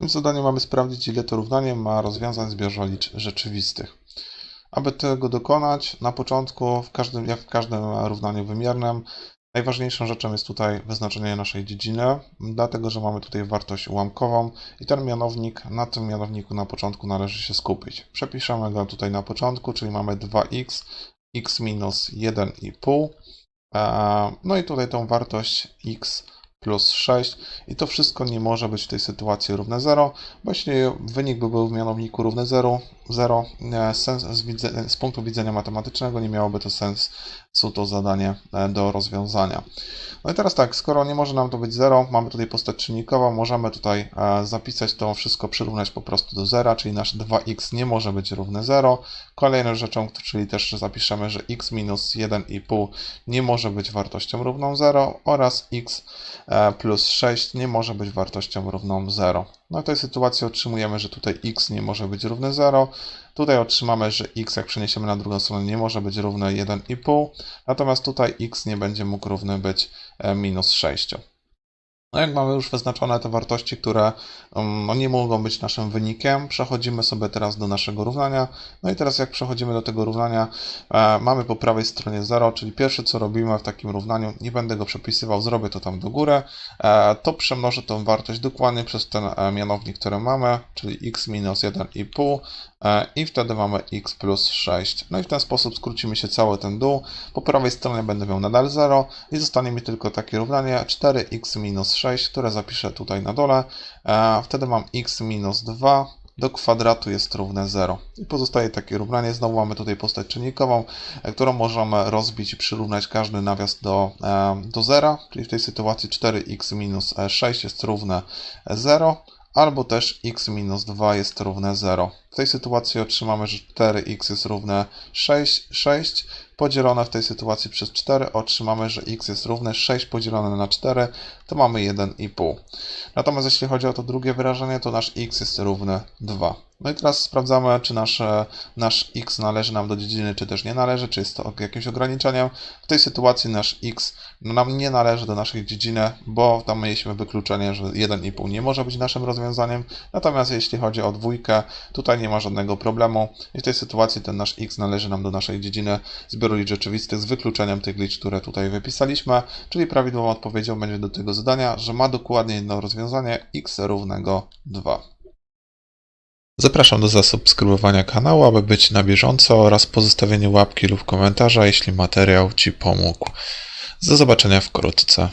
tym zadaniu mamy sprawdzić, ile to równanie ma rozwiązań zbiorzolicz rzeczywistych. Aby tego dokonać, na początku, w każdym, jak w każdym równaniu wymiernym, najważniejszą rzeczą jest tutaj wyznaczenie naszej dziedziny, dlatego że mamy tutaj wartość ułamkową i ten mianownik, na tym mianowniku na początku należy się skupić. Przepiszemy go tutaj na początku, czyli mamy 2x, x minus 1,5, e, no i tutaj tą wartość x plus 6 i to wszystko nie może być w tej sytuacji równe 0, bo jeśli wynik by był w mianowniku równy 0, 0 e, sens z, z punktu widzenia matematycznego nie miałoby to sensu to zadanie e, do rozwiązania. No i teraz tak, skoro nie może nam to być 0, mamy tutaj postać czynnikową, możemy tutaj e, zapisać to wszystko, przyrównać po prostu do 0, czyli nasz 2x nie może być równy 0. Kolejną rzeczą, czyli też zapiszemy, że x minus 1,5 nie może być wartością równą 0 oraz x plus 6 nie może być wartością równą 0. No w tej sytuacji otrzymujemy, że tutaj x nie może być równy 0. Tutaj otrzymamy, że x, jak przeniesiemy na drugą stronę, nie może być równe 1,5. Natomiast tutaj x nie będzie mógł równy być e, minus 6. No jak mamy już wyznaczone te wartości, które um, no nie mogą być naszym wynikiem, przechodzimy sobie teraz do naszego równania. No i teraz jak przechodzimy do tego równania, e, mamy po prawej stronie 0, czyli pierwsze co robimy w takim równaniu, nie będę go przepisywał, zrobię to tam do góry, e, to przemnożę tą wartość dokładnie przez ten e, mianownik, który mamy, czyli x minus 1,5 e, i wtedy mamy x plus 6. No i w ten sposób skrócimy się cały ten dół. Po prawej stronie będę miał nadal 0 i zostanie mi tylko takie równanie 4x minus 6, które zapiszę tutaj na dole. E, Wtedy mam x minus 2 do kwadratu jest równe 0. I pozostaje takie równanie. Znowu mamy tutaj postać czynnikową, e, którą możemy rozbić i przyrównać każdy nawias do, e, do 0, czyli w tej sytuacji 4x minus 6 jest równe 0 albo też x minus 2 jest równe 0. W tej sytuacji otrzymamy, że 4x jest równe 6, 6 podzielone w tej sytuacji przez 4 otrzymamy, że x jest równe 6 podzielone na 4, to mamy 1,5. Natomiast jeśli chodzi o to drugie wyrażenie, to nasz x jest równy 2. No i teraz sprawdzamy, czy nasz, nasz x należy nam do dziedziny, czy też nie należy, czy jest to jakimś ograniczeniem. W tej sytuacji nasz x nam nie należy do naszej dziedziny, bo tam mieliśmy wykluczenie, że 1,5 nie może być naszym rozwiązaniem. Natomiast jeśli chodzi o dwójkę, tutaj nie ma żadnego problemu i w tej sytuacji ten nasz x należy nam do naszej dziedziny zbioru liczb rzeczywistych z wykluczeniem tych liczb, które tutaj wypisaliśmy, czyli prawidłową odpowiedzią będzie do tego zadania, że ma dokładnie jedno rozwiązanie x równego 2. Zapraszam do zasubskrybowania kanału, aby być na bieżąco oraz pozostawienia łapki lub komentarza, jeśli materiał Ci pomógł. Do zobaczenia wkrótce.